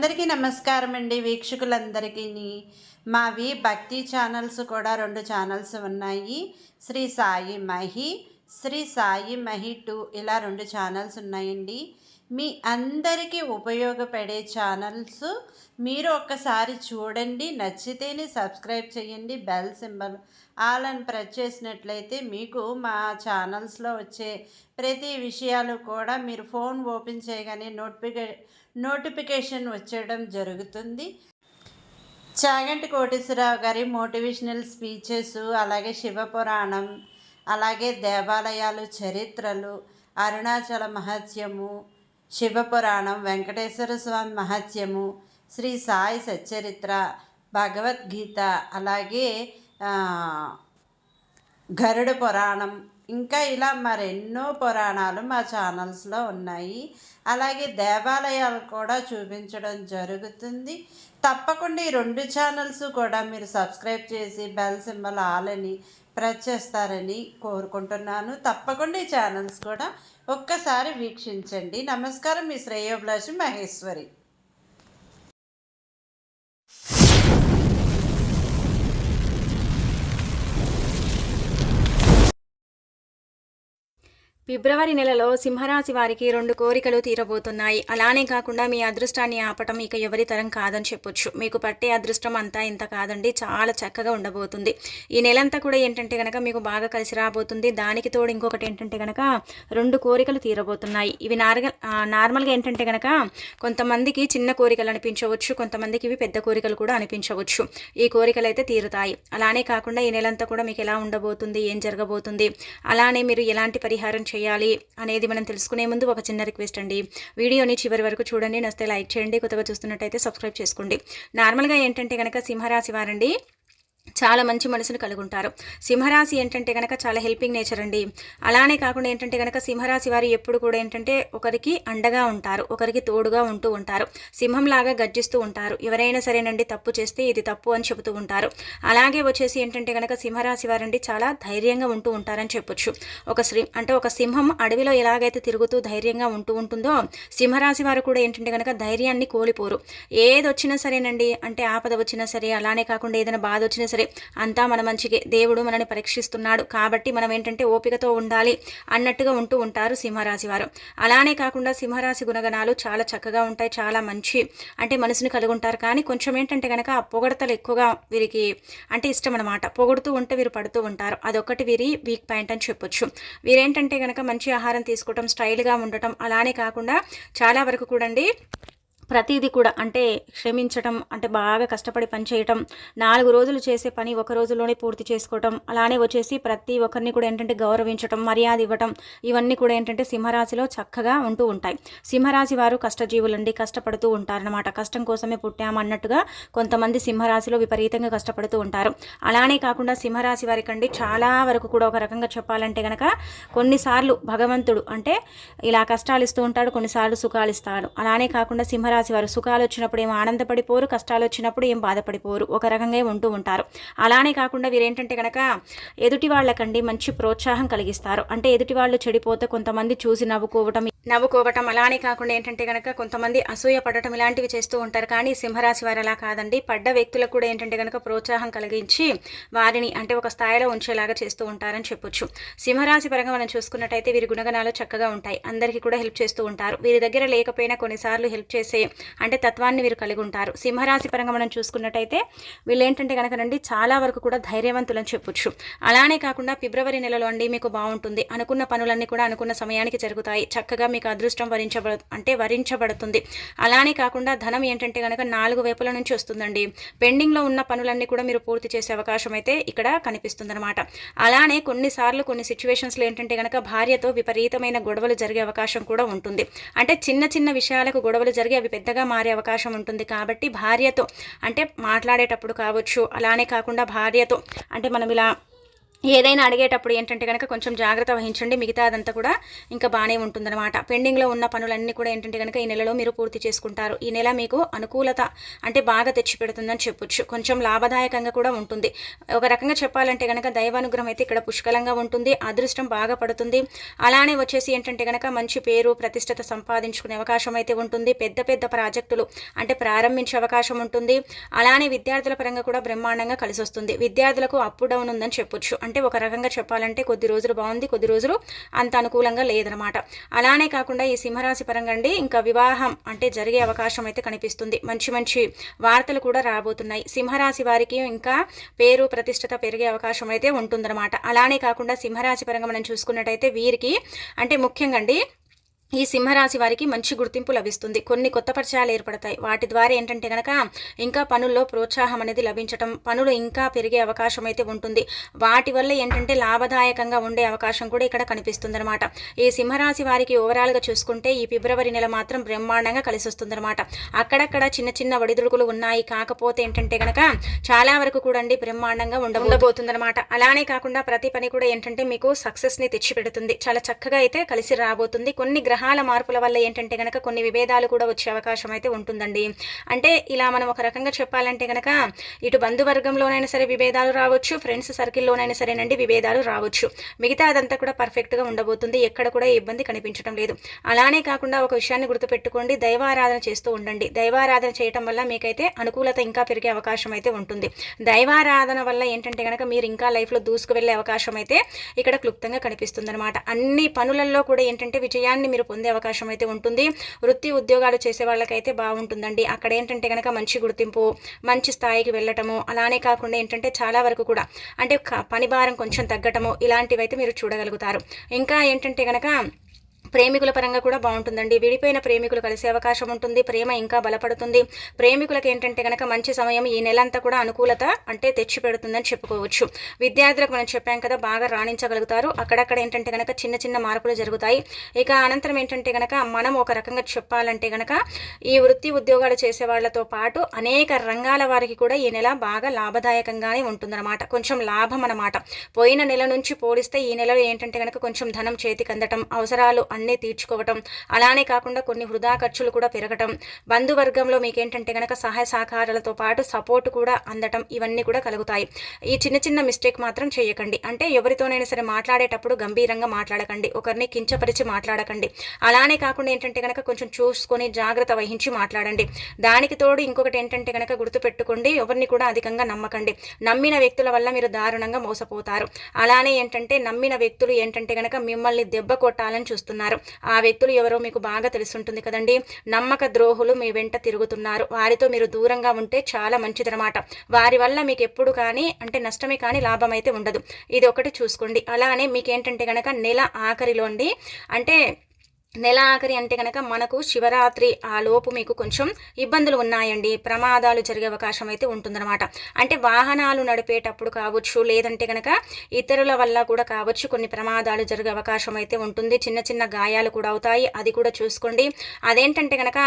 అందరికీ నమస్కారం అండి వీక్షకులందరికీ మావి భక్తి ఛానల్స్ కూడా రెండు ఛానల్స్ ఉన్నాయి. శ్రీ సాయి మహి శ్రీ సాయి మహి టూ ఇలా రెండు ఛానల్స్ ఉన్నాయండి. మీ అందరికీ ఉపయోగపడే ఛానల్స్ మీరు ఒక్కసారి చూడండి. నచ్చితేనే సబ్స్క్రైబ్ చేయండి. బెల్ సింబల్ ఆల్ అని ప్రెస్ చేసినట్లయితే మీకు మా ఛానల్స్లో వచ్చే ప్రతి విషయాలు కూడా మీరు ఫోన్ ఓపెన్ చేయగానే నోటిఫికే నోటిఫికేషన్ వచ్చేయడం జరుగుతుంది. చాగంటి కోటేశ్వరరావు గారి మోటివేషనల్ స్పీచెస్ అలాగే శివపురాణం అలాగే దేవాలయాలు చరిత్రలు అరుణాచల మహత్యము శివపురాణం వెంకటేశ్వర స్వామి మహత్యము శ్రీ సాయి సచ్చరిత్ర భగవద్గీత అలాగే గరుడ పురాణం. ఇంకా ఇలా మరెన్నో పురాణాలు మా ఛానల్స్లో ఉన్నాయి. అలాగే దేవాలయాలు కూడా చూపించడం జరుగుతుంది. తప్పకుండా ఈ రెండు ఛానల్స్ కూడా మీరు సబ్స్క్రైబ్ చేసి బెల్ సింబల్ ఆల్ అని ప్రెస్ చేస్తారని కోరుకుంటున్నాను. తప్పకుండా ఈ ఛానల్స్ కూడా ఒక్కసారి వీక్షించండి. నమస్కారం. మీ శ్రేయోభిలాషి మహేశ్వరి. ఫిబ్రవరి నెలలో సింహరాశి వారికి రెండు కోరికలు తీరబోతున్నాయి. అలానే కాకుండా మీ అదృష్టాన్ని ఆపటం ఇక ఎవరి తరం కాదని చెప్పొచ్చు. మీకు పట్టే అదృష్టం అంతా ఇంత కాదండి. చాలా చక్కగా ఉండబోతుంది. ఈ నెలంతా కూడా ఏంటంటే కనుక మీకు బాగా కలిసి రాబోతుంది. దానికి తోడు ఇంకొకటి ఏంటంటే కనుక రెండు కోరికలు తీరబోతున్నాయి. ఇవి నార్గల్ నార్మల్గా ఏంటంటే కనుక కొంతమందికి చిన్న కోరికలు అనిపించవచ్చు. కొంతమందికి ఇవి పెద్ద కోరికలు కూడా అనిపించవచ్చు. ఈ కోరికలు అయితే తీరుతాయి. అలానే కాకుండా ఈ నెలంతా కూడా మీకు ఎలా ఉండబోతుంది? ఏం జరగబోతుంది? అలానే మీరు ఎలాంటి పరిహారం చేయాలి అనేది మనం తెలుసుకునే ముందు ఒక చిన్న రిక్వెస్ట్ అండి. వీడియోని చివరి వరకు చూడండి. నస్తే లైక్ చేయండి. కొత్తగా చూస్తున్నట్టయితే సబ్స్క్రైబ్ చేసుకోండి. నార్మల్గా ఏంటంటే కనుక సింహరాశి వారండి చాలా మంచి మనసును కలిగి ఉంటారు సింహరాశి ఏంటంటే కనుక చాలా హెల్పింగ్ నేచర్ అండి. అలానే కాకుండా ఏంటంటే కనుక సింహరాశి వారు ఎప్పుడు కూడా ఏంటంటే ఒకరికి అండగా ఉంటారు. ఒకరికి తోడుగా ఉంటూ ఉంటారు. సింహంలాగా గర్జిస్తూ ఉంటారు. ఎవరైనా సరేనండి తప్పు చేస్తే ఇది తప్పు అని చెబుతూ ఉంటారు. అలాగే వచ్చేసి ఏంటంటే కనుక సింహరాశి వారండి చాలా ధైర్యంగా ఉంటూ ఉంటారని చెప్పొచ్చు. ఒక శ్రీ అంటే ఒక సింహం అడవిలో ఎలాగైతే తిరుగుతూ ధైర్యంగా ఉంటూ ఉంటుందో సింహరాశి వారు కూడా ఏంటంటే కనుక ధైర్యాన్ని కోల్పోరు. ఏది వచ్చినా సరేనండి అంటే ఆపద వచ్చినా సరే అలానే కాకుండా ఏదైనా బాధ వచ్చినా సరే అంతా మన మంచిగా దేవుడు మనని పరీక్షిస్తున్నాడు. కాబట్టి మనం ఏంటంటే ఓపికతో ఉండాలి అన్నట్టుగా ఉంటూ ఉంటారు సింహరాశి వారు. అలానే కాకుండా సింహరాశి గుణగణాలు చాలా చక్కగా ఉంటాయి చాలా మంచి అంటే మనసుని కలిగి ఉంటారు. కానీ కొంచెం ఏంటంటే కనుక పొగడతలు ఎక్కువగా వీరికి అంటే ఇష్టం అనమాట పొగుడుతూ ఉంటే వీరు పడుతూ ఉంటారు. అదొకటి వీరి వీక్ పాయింట్ అని చెప్పొచ్చు. వీరేంటంటే కనుక మంచి ఆహారం తీసుకోవటం స్టైల్గా ఉండటం అలానే కాకుండా చాలా వరకు కూడండి ప్రతిదీ కూడా అంటే శ్రమించటం అంటే బాగా కష్టపడి పని చేయటం నాలుగు రోజులు చేసే పని ఒక రోజులోనే పూర్తి చేసుకోవటం అలానే వచ్చేసి ప్రతి ఒక్కరిని కూడా ఏంటంటే గౌరవించటం మర్యాద ఇవ్వటం ఇవన్నీ కూడా ఏంటంటే సింహరాశిలో చక్కగా ఉంటూ ఉంటాయి. సింహరాశి వారు కష్టజీవులండి కష్టపడుతూ ఉంటారనమాట కష్టం కోసమే పుట్టామన్నట్టుగా కొంతమంది సింహరాశిలో విపరీతంగా కష్టపడుతూ ఉంటారు. అలానే కాకుండా సింహరాశి వారికండి చాలా వరకు కూడా ఒక రకంగా చెప్పాలంటే కనుక కొన్నిసార్లు భగవంతుడు అంటే ఇలా కష్టాలు ఇస్తూ ఉంటాడు కొన్నిసార్లు సుఖాలు ఇస్తాడు. అలానే కాకుండా సింహరాశి వారు సుఖాలు వచ్చినప్పుడు ఏం ఆనందపడిపోరు కష్టాలు వచ్చినప్పుడు ఏం బాధపడిపోరు ఒక రకంగా ఉంటూ ఉంటారు. అలానే కాకుండా వీరేంటంటే కనుక ఎదుటి వాళ్ళకండి మంచి ప్రోత్సాహం కలిగిస్తారు. అంటే ఎదుటి వాళ్ళు చెడిపోతే కొంతమంది చూసి నవ్వుకోవటం నవ్వుకోవటం అలానే కాకుండా ఏంటంటే కనుక కొంతమంది అసూయ పడటం ఇలాంటివి చేస్తూ ఉంటారు. కానీ సింహరాశి వారు అలా కాదండి. పడ్డ వ్యక్తులకు కూడా ఏంటంటే కనుక ప్రోత్సాహం కలిగించి వారిని అంటే ఒక స్థాయిలో ఉంచేలాగా చేస్తూ ఉంటారని చెప్పొచ్చు. సింహరాశి పరంగా మనం చూసుకున్నట్టయితే వీరి గుణగణాలు చక్కగా ఉంటాయి. అందరికీ కూడా హెల్ప్ చేస్తూ ఉంటారు. వీరి దగ్గర లేకపోయినా కొన్నిసార్లు హెల్ప్ చేసే అంటే తత్వాన్ని వీరు కలిగి ఉంటారు. సింహరాశి పరంగా మనం చూసుకున్నట్టయితే వీళ్ళు ఏంటంటే కనుక నండి చాలా వరకు కూడా ధైర్యవంతులని చెప్పొచ్చు. అలానే కాకుండా ఫిబ్రవరి నెలలో అండి మీకు బాగుంటుంది. అనుకున్న పనులన్నీ కూడా అనుకున్న సమయానికి జరుగుతాయి. చక్కగా మీకు అదృష్టం వరించబడు అంటే వరించబడుతుంది. అలానే కాకుండా ధనం ఏంటంటే కనుక నాలుగు వైపుల నుంచి వస్తుందండి. పెండింగ్లో ఉన్న పనులన్నీ కూడా మీరు పూర్తి చేసే అవకాశం అయితే ఇక్కడ కనిపిస్తుంది అనమాట అలానే కొన్నిసార్లు కొన్ని సిచ్యువేషన్స్లో ఏంటంటే కనుక భార్యతో విపరీతమైన గొడవలు జరిగే అవకాశం కూడా ఉంటుంది. అంటే చిన్న చిన్న విషయాలకు గొడవలు జరిగి అవి పెద్దగా మారే అవకాశం ఉంటుంది కాబట్టి భార్యతో అంటే మాట్లాడేటప్పుడు కావచ్చు అలానే కాకుండా భార్యతో అంటే మనం ఇలా ఏదైనా అడిగేటప్పుడు ఏంటంటే కనుక కొంచెం జాగ్రత్త వహించండి. మిగతా అదంతా కూడా ఇంకా బాగానే ఉంటుందన్నమాట. పెండింగ్లో ఉన్న పనులన్నీ కూడా ఏంటంటే కనుక ఈ నెలలో మీరు పూర్తి చేసుకుంటారు. ఈ నెల మీకు అనుకూలత అంటే బాగా తెచ్చిపెడుతుందని చెప్పొచ్చు. కొంచెం లాభదాయకంగా కూడా ఉంటుంది. ఒక రకంగా చెప్పాలంటే కనుక దైవానుగ్రహం అయితే ఇక్కడ పుష్కలంగా ఉంటుంది. అదృష్టం బాగా పడుతుంది. అలానే వచ్చేసి ఏంటంటే కనుక మంచి పేరు ప్రతిష్టత సంపాదించుకునే అవకాశం అయితే ఉంటుంది. పెద్ద పెద్ద ప్రాజెక్టులు అంటే ప్రారంభించే అవకాశం ఉంటుంది. అలానే విద్యార్థుల పరంగా కూడా బ్రహ్మాండంగా కలిసి వస్తుంది విద్యార్థులకు అప్ డౌన్ ఉందని చెప్పొచ్చు. అంటే ఒక రకంగా చెప్పాలంటే కొద్ది రోజులు బాగుంది కొద్ది రోజులు అంత అనుకూలంగా లేదనమాట. అలానే కాకుండా ఈ సింహరాశి పరంగా అండి ఇంకా వివాహం అంటే జరిగే అవకాశం అయితే కనిపిస్తుంది. మంచి మంచి వార్తలు కూడా రాబోతున్నాయి. సింహరాశి వారికి ఇంకా పేరు ప్రతిష్టత పెరిగే అవకాశం అయితే ఉంటుందన్నమాట అలానే కాకుండా సింహరాశి పరంగా మనం చూసుకున్నట్టయితే వీరికి అంటే ముఖ్యంగా అండి ఈ సింహరాశి వారికి మంచి గుర్తింపు లభిస్తుంది. కొన్ని కొత్త పరిచయాలు ఏర్పడతాయి. వాటి ద్వారా ఏంటంటే కనుక ఇంకా పనుల్లో ప్రోత్సాహం అనేది లభించటం పనులు ఇంకా పెరిగే అవకాశం అయితే ఉంటుంది. వాటి వల్ల ఏంటంటే లాభదాయకంగా ఉండే అవకాశం కూడా ఇక్కడ కనిపిస్తుంది అనమాట ఈ సింహరాశి వారికి ఓవరాల్గా చూసుకుంటే ఈ ఫిబ్రవరి నెల మాత్రం బ్రహ్మాండంగా కలిసి వస్తుందన్నమాట అక్కడక్కడ చిన్న చిన్న ఒడిదుడుకులు ఉన్నాయి. కాకపోతే ఏంటంటే కనుక చాలా వరకు కూడా అండి బ్రహ్మాండంగా ఉండ ఉండబోతుందన్నమాట. అలానే కాకుండా ప్రతి పని కూడా ఏంటంటే మీకు సక్సెస్ని తెచ్చిపెడుతుంది. చాలా చక్కగా అయితే కలిసి రాబోతుంది. కొన్ని గ్రహ గ్రహాల మార్పుల వల్ల ఏంటంటే కనుక కొన్ని విభేదాలు కూడా వచ్చే అవకాశం అయితే ఉంటుందండి. అంటే ఇలా మనం ఒక రకంగా చెప్పాలంటే కనుక ఇటు బంధువర్గంలోనైనా సరే విభేదాలు రావచ్చు ఫ్రెండ్స్ సర్కిల్లోనైనా సరేనండి విభేదాలు రావచ్చు. మిగతా అదంతా కూడా పర్ఫెక్ట్గా ఉండబోతుంది. ఎక్కడ కూడా ఇబ్బంది కనిపించడం లేదు. అలానే కాకుండా ఒక విషయాన్ని గుర్తుపెట్టుకోండి. దైవారాధన చేస్తూ ఉండండి. దైవారాధన చేయటం వల్ల మీకైతే అనుకూలత ఇంకా పెరిగే అవకాశం అయితే ఉంటుంది. దైవారాధన వల్ల ఏంటంటే కనుక మీరు ఇంకా లైఫ్లో దూసుకు వెళ్ళే అవకాశం అయితే ఇక్కడ క్లుప్తంగా కనిపిస్తుంది అనమాట అన్ని పనులలో కూడా ఏంటంటే విజయాన్ని మీరు పొందే అవకాశం అయితే ఉంటుంది. వృత్తి ఉద్యోగాలు చేసే వాళ్ళకైతే బాగుంటుందండి. అక్కడ ఏంటంటే కనుక మంచి గుర్తింపు మంచి స్థాయికి వెళ్ళటము అలానే కాకుండా ఏంటంటే చాలా వరకు కూడా అంటే క- పని భారం కొంచెం తగ్గటము ఇలాంటివైతే మీరు చూడగలుగుతారు. ఇంకా ఏంటంటే కనుక ప్రేమికుల పరంగా కూడా బాగుంటుందండి. విడిపోయిన ప్రేమికులు కలిసే అవకాశం ఉంటుంది. ప్రేమ ఇంకా బలపడుతుంది. ప్రేమికులకు ఏంటంటే కనుక మంచి సమయం ఈ నెలంతా కూడా అనుకూలత అంటే తెచ్చి పెడుతుందని చెప్పుకోవచ్చు. విద్యార్థులకు మనం చెప్పాం కదా బాగా రాణించగలుగుతారు. అక్కడక్కడ ఏంటంటే కనుక చిన్న చిన్న మార్పులు జరుగుతాయి. ఇక అనంతరం ఏంటంటే కనుక మనం ఒక రకంగా చెప్పాలంటే కనుక ఈ వృత్తి ఉద్యోగాలు చేసే వాళ్ళతో పాటు అనేక రంగాల వారికి కూడా ఈ నెల బాగా లాభదాయకంగానే ఉంటుందన్నమాట. కొంచెం లాభం అన్నమాట. పోయిన నెల నుంచి పోలిస్తే ఈ నెలలో ఏంటంటే కనుక కొంచెం ధనం చేతికి అందటం అవసరాలు అన్నీ తీర్చుకోవటం. అలానే కాకుండా కొన్ని వృధా ఖర్చులు కూడా పెరగటం. బంధువర్గంలో మీకేంటంటే కనుక సహాయ సహకారాలతో పాటు సపోర్ట్ కూడా అందటం ఇవన్నీ కూడా కలుగుతాయి. ఈ చిన్న చిన్న మిస్టేక్ మాత్రం చేయకండి. అంటే ఎవరితోనైనా సరే మాట్లాడేటప్పుడు గంభీరంగా మాట్లాడకండి. ఒకరిని కించపరిచి మాట్లాడకండి. అలానే కాకుండా ఏంటంటే కనుక కొంచెం చూసుకొని జాగ్రత్త వహించి మాట్లాడండి. దానికి తోడు ఇంకొకటి ఏంటంటే కనుక గుర్తుపెట్టుకోండి. ఎవరిని కూడా అధికంగా నమ్మకండి. నమ్మిన వ్యక్తుల వల్ల మీరు దారుణంగా మోసపోతారు. అలానే ఏంటంటే నమ్మిన వ్యక్తులు ఏంటంటే కనుక మిమ్మల్ని దెబ్బ కొట్టాలని చూస్తున్నారు. ఆ వ్యక్తులు ఎవరో మీకు బాగా తెలుసుంటుంది కదండి. నమ్మక ద్రోహులు మీ వెంట తిరుగుతున్నారు. వారితో మీరు దూరంగా ఉంటే చాలా మంచిదనమాట వారి వల్ల మీకు ఎప్పుడు కానీ అంటే నష్టమే కానీ లాభం అయితే ఉండదు. ఇది ఒకటి చూసుకోండి. అలానే మీకు ఏంటంటే కనుక నెల ఆఖరిలోండి అంటే నెల ఆఖరి అంటే కనుక మనకు శివరాత్రి ఆ లోపు మీకు కొంచెం ఇబ్బందులు ఉన్నాయండి. ప్రమాదాలు జరిగే అవకాశం అయితే ఉంటుందన్నమాట. అంటే వాహనాలు నడిపేటప్పుడు కావచ్చు లేదంటే కనుక ఇతరుల వల్ల కూడా కావచ్చు కొన్ని ప్రమాదాలు జరిగే అవకాశం అయితే ఉంటుంది. చిన్న చిన్న గాయాలు కూడా అవుతాయి. అది కూడా చూసుకోండి. అదేంటంటే కనుక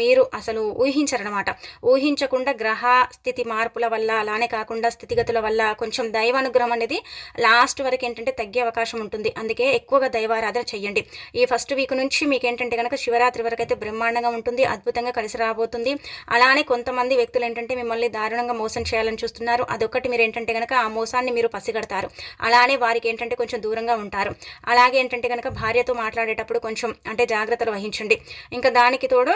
మీరు అసలు ఊహించరనమాట ఊహించకుండా గ్రహ స్థితి మార్పుల వల్ల అలానే కాకుండా స్థితిగతుల వల్ల కొంచెం దైవానుగ్రహం అనేది లాస్ట్ వరకు ఏంటంటే తగ్గే అవకాశం ఉంటుంది. అందుకే ఎక్కువగా దైవారాధన చెయ్యండి. ఈ ఫస్ట్ వీక్ నుంచి మీకు ఏంటంటే కనుక శివరాత్రి వరకు అయితే బ్రహ్మాండంగా ఉంటుంది అద్భుతంగా కలిసి రాబోతుంది. అలానే కొంతమంది వ్యక్తులు ఏంటంటే మిమ్మల్ని దారుణంగా మోసం చేయాలని చూస్తున్నారు. అదొక్కటి మీరు ఏంటంటే కనుక ఆ మోసాన్ని మీరు పసిగడతారు. అలానే వారికి ఏంటంటే కొంచెం దూరంగా ఉంటారు. అలాగే ఏంటంటే కనుక భార్యతో మాట్లాడేటప్పుడు కొంచెం అంటే జాగ్రత్తలు వహించండి. ఇంకా దానికి తోడు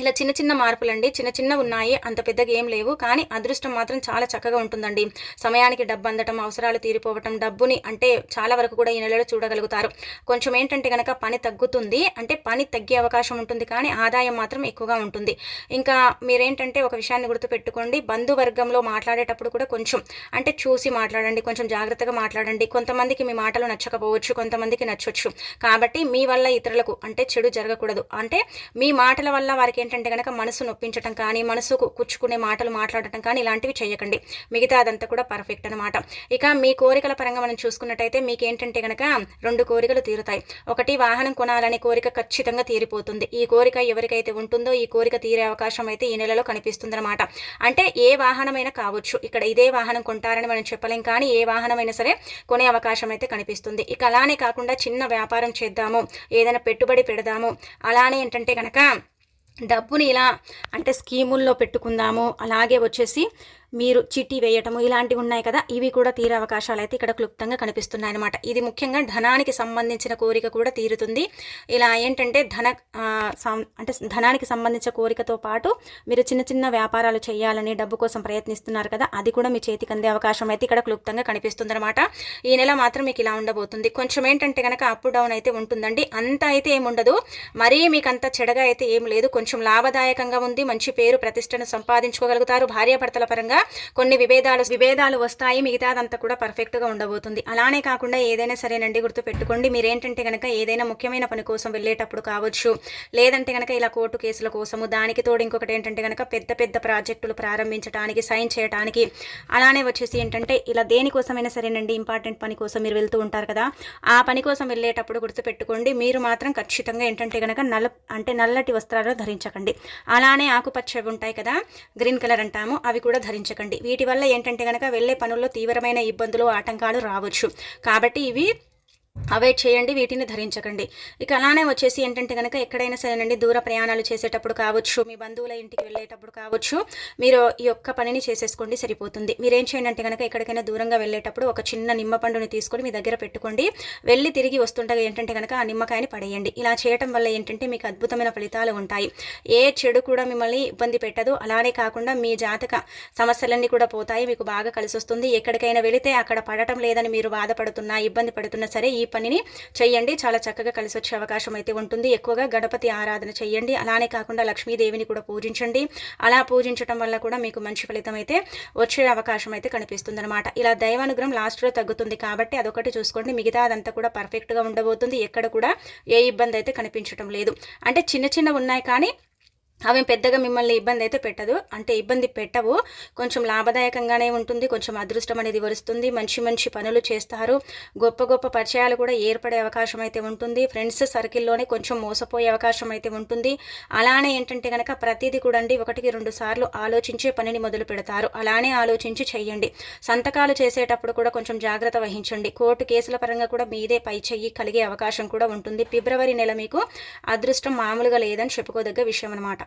ఇలా చిన్న చిన్న మార్పులండి చిన్న చిన్న ఉన్నాయి అంత పెద్దగా ఏం లేవు కానీ అదృష్టం మాత్రం చాలా చక్కగా ఉంటుందండి. సమయానికి డబ్బు అందటం అవసరాలు తీరిపోవటం డబ్బుని అంటే చాలా వరకు కూడా ఈ నెలలో చూడగలుగుతారు. కొంచెం ఏంటంటే కనుక పని తగ్గుతుంది అంటే పని తగ్గే అవకాశం ఉంటుంది కానీ ఆదాయం మాత్రం ఎక్కువగా ఉంటుంది. ఇంకా మీరేంటంటే ఒక విషయాన్ని గుర్తుపెట్టుకోండి బంధువర్గంలో మాట్లాడేటప్పుడు కూడా కొంచెం అంటే చూసి మాట్లాడండి కొంచెం జాగ్రత్తగా మాట్లాడండి. కొంతమందికి మీ మాటలు నచ్చకపోవచ్చు కొంతమందికి నచ్చవచ్చు కాబట్టి మీ వల్ల ఇతరులకు అంటే చెడు జరగకూడదు. అంటే మీ మాటల వల్ల వారికి ఏంటంటే కనుక మనసు నొప్పించడం కానీ మనసుకు కూర్చుకునే మాటలు మాట్లాడటం కానీ ఇలాంటివి చేయకండి మిగతా అదంతా కూడా పర్ఫెక్ట్ అనమాట ఇక మీ కోరికల పరంగా మనం చూసుకున్నట్టయితే మీకు ఏంటంటే కనుక రెండు కోరికలు తీరుతాయి. ఒకటి వాహనం కొనాలనే కోరిక ఖచ్చితంగా తీరిపోతుంది. ఈ కోరిక ఎవరికైతే ఉంటుందో ఈ కోరిక తీరే అవకాశం అయితే ఈ నెలలో కనిపిస్తుంది అనమాట అంటే ఏ వాహనమైనా కావచ్చు. ఇక్కడ ఇదే వాహనం కొంటారని మనం చెప్పలేం కానీ ఏ వాహనమైనా సరే కొనే అవకాశం అయితే కనిపిస్తుంది. ఇక అలానే కాకుండా చిన్న వ్యాపారం చేద్దాము. ఏదైనా పెట్టుబడి పెడదాము. అలానే ఏంటంటే కనుక డబ్బుని ఇలా అంటే స్కీముల్లో పెట్టుకుందాము. అలాగే వచ్చేసి మీరు చిట్టి వేయటము ఇలాంటివి ఉన్నాయి కదా ఇవి కూడా తీరే అవకాశాలు అయితే ఇక్కడ క్లుప్తంగా కనిపిస్తున్నాయి అనమాట ఇది ముఖ్యంగా ధనానికి సంబంధించిన కోరిక కూడా తీరుతుంది. ఇలా ఏంటంటే ధన అంటే ధనానికి సంబంధించిన కోరికతో పాటు మీరు చిన్న చిన్న వ్యాపారాలు చేయాలని డబ్బు కోసం ప్రయత్నిస్తున్నారు కదా అది కూడా మీ చేతికి అందే అవకాశం అయితే ఇక్కడ క్లుప్తంగా కనిపిస్తుంది అనమాట ఈ నెల మాత్రం మీకు ఇలా ఉండబోతుంది. కొంచెం ఏంటంటే కనుక అప్ డౌన్ అయితే ఉంటుందండి. అంత అయితే ఏముండదు మరీ మీకు అంత చెడగా అయితే ఏం లేదు. కొంచెం లాభదాయకంగా ఉంది. మంచి పేరు ప్రతిష్టను సంపాదించుకోగలుగుతారు. భార్యాభర్తల పరంగా కొన్ని విభేదాలు విభేదాలు వస్తాయి మిగతాదంతా కూడా పర్ఫెక్ట్గా ఉండబోతుంది. అలానే కాకుండా ఏదైనా సరేనండి గుర్తు పెట్టుకోండి మీరేంటంటే కనుక ఏదైనా ముఖ్యమైన పని కోసం వెళ్ళేటప్పుడు కావచ్చు లేదంటే కనుక ఇలా కోర్టు కేసుల కోసము దానికి తోడు ఇంకొకటి ఏంటంటే కనుక పెద్ద పెద్ద ప్రాజెక్టులు ప్రారంభించడానికి సైన్ చేయడానికి అలానే వచ్చేసి ఏంటంటే ఇలా దేనికోసమైనా సరేనండి ఇంపార్టెంట్ పని కోసం మీరు వెళ్తూ ఉంటారు కదా ఆ పని కోసం వెళ్ళేటప్పుడు గుర్తుపెట్టుకోండి. మీరు మాత్రం ఖచ్చితంగా ఏంటంటే కనుక నల్ల అంటే నల్లటి వస్త్రాలు ధరించకండి. అలానే ఆకుపచ్చవి ఉంటాయి కదా గ్రీన్ కలర్ అంటాము అవి కూడా ధరించకండి వీటి వల్ల ఏంటంటే కనుక వెళ్ళే పనుల్లో తీవ్రమైన ఇబ్బందులు ఆటంకాలు రావచ్చు. కాబట్టి ఇవి అవాయిడ్ చేయండి వీటిని ధరించకండి. ఇక అలానే వచ్చేసి ఏంటంటే కనుక ఎక్కడైనా సరేనండి దూర ప్రయాణాలు చేసేటప్పుడు కావచ్చు మీ బంధువుల ఇంటికి వెళ్ళేటప్పుడు కావచ్చు మీరు ఈ యొక్క పనిని చేసేసుకోండి సరిపోతుంది. మీరేం చేయండి అంటే కనుక ఎక్కడికైనా దూరంగా వెళ్ళేటప్పుడు ఒక చిన్న నిమ్మ పండుని తీసుకొని మీ దగ్గర పెట్టుకోండి. వెళ్ళి తిరిగి వస్తుండగా ఏంటంటే కనుక ఆ నిమ్మకాయని పడేయండి. ఇలా చేయటం వల్ల ఏంటంటే మీకు అద్భుతమైన ఫలితాలు ఉంటాయి. ఏ చెడు కూడా మిమ్మల్ని ఇబ్బంది పెట్టదు. అలానే కాకుండా మీ జాతక సమస్యలన్నీ కూడా పోతాయి. మీకు బాగా కలిసి వస్తుంది ఎక్కడికైనా వెళితే అక్కడ పడటం లేదని మీరు బాధపడుతున్నా ఇబ్బంది పడుతున్నా సరే ఈ పనిని చేయండి. చాలా చక్కగా కలిసి వచ్చే అవకాశం అయితే ఉంటుంది. ఎక్కువగా గణపతి ఆరాధన చేయండి. అలానే కాకుండా లక్ష్మీదేవిని కూడా పూజించండి. అలా పూజించడం వల్ల కూడా మీకు మంచి ఫలితం అయితే వచ్చే అవకాశం అయితే కనిపిస్తుంది అనమాట ఇలా దైవానుగ్రహం లాస్ట్లో తగ్గుతుంది కాబట్టి అదొకటి చూసుకోండి. మిగతా అదంతా కూడా పర్ఫెక్ట్గా ఉండబోతుంది. ఎక్కడ కూడా ఏ ఇబ్బంది అయితే కనిపించడం లేదు. అంటే చిన్న చిన్న ఉన్నాయి కానీ అవి పెద్దగా మిమ్మల్ని ఇబ్బంది అయితే పెట్టదు. అంటే ఇబ్బంది పెట్టవు. కొంచెం లాభదాయకంగానే ఉంటుంది. కొంచెం అదృష్టం అనేది వరుస్తుంది. మంచి మంచి పనులు చేస్తారు. గొప్ప గొప్ప పరిచయాలు కూడా ఏర్పడే అవకాశం అయితే ఉంటుంది. ఫ్రెండ్స్ సర్కిల్లోనే కొంచెం మోసపోయే అవకాశం అయితే ఉంటుంది. అలానే ఏంటంటే కనుక ప్రతిదీ కూడా అండి ఒకటికి రెండు సార్లు ఆలోచించే పనిని మొదలు పెడతారు. అలానే ఆలోచించి చేయండి సంతకాలు చేసేటప్పుడు కూడా కొంచెం జాగ్రత్త వహించండి. కోర్టు కేసుల పరంగా కూడా మీదే పై చెయ్యి కలిగే అవకాశం కూడా ఉంటుంది. ఫిబ్రవరి నెల మీకు అదృష్టం మామూలుగా లేదని చెప్పుకోదగ్గ విషయం అనమాట